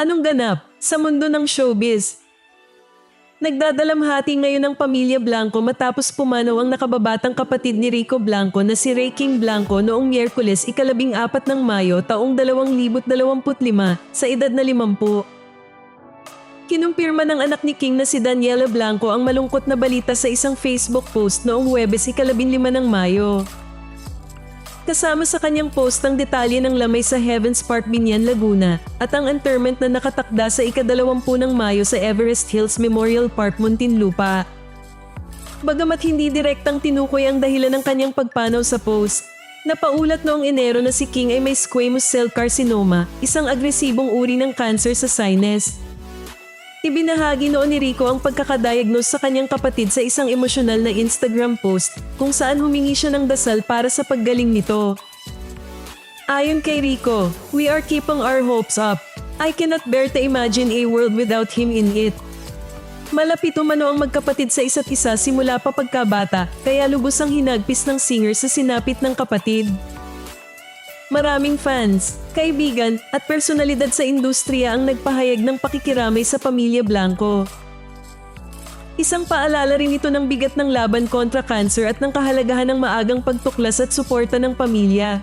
Anong ganap sa mundo ng showbiz? Nagdadalamhati ngayon ang pamilya Blanco matapos pumanaw ang nakababatang kapatid ni Rico Blanco na si Ray King Blanco noong Miyerkules ikalabing apat ng Mayo taong 2025 sa edad na 50. Kinumpirma ng anak ni King na si Daniela Blanco ang malungkot na balita sa isang Facebook post noong Huwebes ikalabing lima ng Mayo. Kasama sa kanyang post ang detalye ng lamay sa Heavens Park, Binyan, Laguna at ang interment na nakatakda sa ikadalawampu ng Mayo sa Everest Hills Memorial Park, Muntinlupa. Bagamat hindi direktang tinukoy ang dahilan ng kanyang pagpanaw sa post, napaulat noong Enero na si King ay may squamous cell carcinoma, isang agresibong uri ng cancer sa sinus. Ibinahagi noon ni Rico ang pagkakadiagnose sa kanyang kapatid sa isang emosyonal na Instagram post kung saan humingi siya ng dasal para sa paggaling nito. Ayon kay Rico, we are keeping our hopes up. I cannot bear to imagine a world without him in it. Malapit umano ang magkapatid sa isa't isa simula pa pagkabata kaya lubos ang hinagpis ng singer sa sinapit ng kapatid. Maraming fans, kaibigan at personalidad sa industriya ang nagpahayag ng pakikiramay sa pamilya Blanco. Isang paalala rin ito ng bigat ng laban kontra cancer at ng kahalagahan ng maagang pagtuklas at suporta ng pamilya.